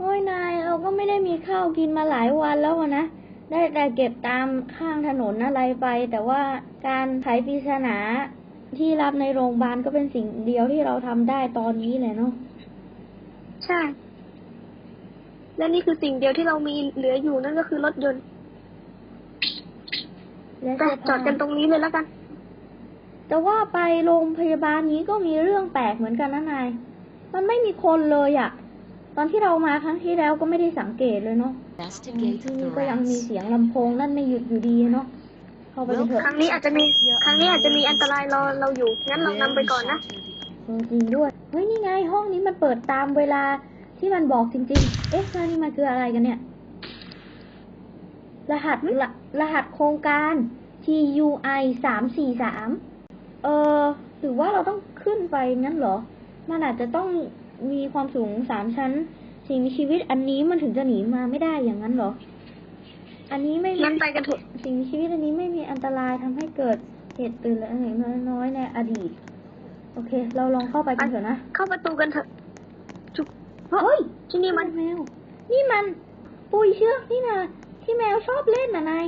ก็ไม่ได้มีข้าวกินมาหลายวันแล้วอะนะ ได้แต่เก็บตามข้างถนนอะไรไป แต่ว่าการไขปริศนาที่รับในโรงพยาบาลก็เป็นสิ่งเดียวที่เราทำได้ตอนนี้แหละเนาะใช่ และนี่คือสิ่งเดียวที่เรามีเหลืออยู่นั่นก็คือรถยนต์และแต่เสื้อจอผ้าดกันตรงนี้เลยแล้วกัน แต่ว่าไปโรงพยาบาลนี้ก็มีเรื่องแปลกเหมือนกันนะนาย มันไม่มีคนเลยอะ ตอนที่เรามาครั้งที่แล้วก็ไม่ได้สังเกตเลยเนาะอืม Investigate ที่ the นี่ก็ยังมี rats. เสียงลำโพงนั่นไม่หยุดอยู่ดีเนาะเข้าไปกันเถครั้อะงนี้อาจจะมีครั้งนี้อาจจะมีอันตรายรอเราอยู่งั้นเรานำไป Very ก่อนนะ sheltered. เออจริงด้วยเฮ้ยนี่ไงห้องนี้มันเปิดตามเวลาที่มันบอกจริง ๆ เอ๊ะแล้วนี่มันคืออะไรกันเนี่ย รหัสรรหัสโครงการ TUI สามสี่สามเออหรือว่าเราต้องขึ้นไปงั้นเหรอ มันอาจจะต้อง มีความสูงสามชั้น สิ่งมีชีวิตอันนี้มันถึงจะหนีมาไม่ได้อย่างนั้นเหรอ อันนี้ไม่งั้นไปกันเถอะสิ่งมีชีวิตอันนี้ไม่มีอันตรายทำให้เกิดเหตุตื่นและเหตุน้อยๆในอดีต โอเค เราลองเข้าไปกันเถอะนะ เข้าประตูกันเถอะจุ๊บเฮ้ยที่นี่มันแมว นี่มันปุยเชือกนี่นะที่แมวชอบเล่นน่ะนาย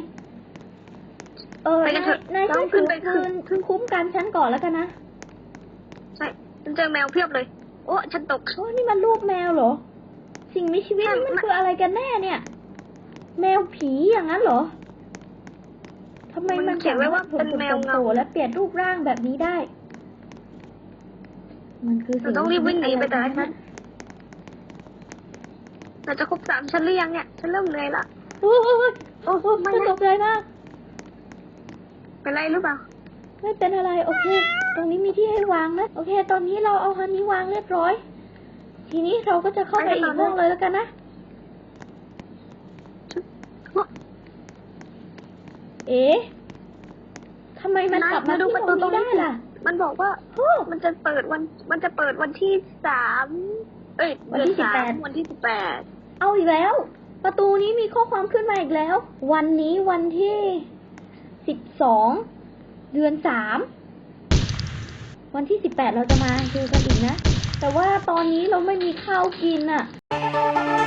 เออไปกันนายเถอะนายเราช่วยขึ้ถืนอไปปืนขึ้นคุ้มกันฉันก่อนแล้วกันนะ ใช่ฉันเจอแมวเพียบเลย โอ้ฉันตกโอ้นี่มันรูปแมวเหรอ สิ่งมีชีวิตใช่นี่มันมันคืออะไรกันแน่เนี่ย แมวผีอย่างนั้นเหรอทำไมมันมันเขียนไว้ว่าเป็นแมวเงาโผล่ๆและเปลี่ยนรูปร่างแบบนี้ได้ มันคือสิ่เราต้องรีบวิ่งหนีไปแต่ละอะรชั้นเราจะครบสามชั้นหรือยังเนี่ย ฉันเริ่มเหนื่อยละ โอ้ยโอ้ยโอ้ยโอ้ยไม่ฉันนะตกใจมาก เป็นไรหรือเปล่า ไม่เป็นอะไร โอเค ตรงนี้มีที่ให้วางนะ โอเค ตอนนี้เราเอาฮันนี้วางเรียบร้อย ทีนี้เราก็จะเข้าไปไปอีต่กอห้องเลยแล้วกันนะเอ๊ะทำไมมันกลับมาที่ตรงนี้ได้ล่ะ มันบอกว่าโอ้มันจะเปิดวัน มันจะเปิดวันที่สาม เอ้ยวันที่เดือสาม18วันที่สิบแปด เอาอีกแล้ว ประตูนี้มีข้อความขึ้นมาอีกแล้ว วันนี้วันที่สิบสอง เดือนสามวันที่สิบแปดเราจะมาดูกันอีกนะ แต่ว่าตอนนี้เราไม่มีข้าวกินอะ่ะ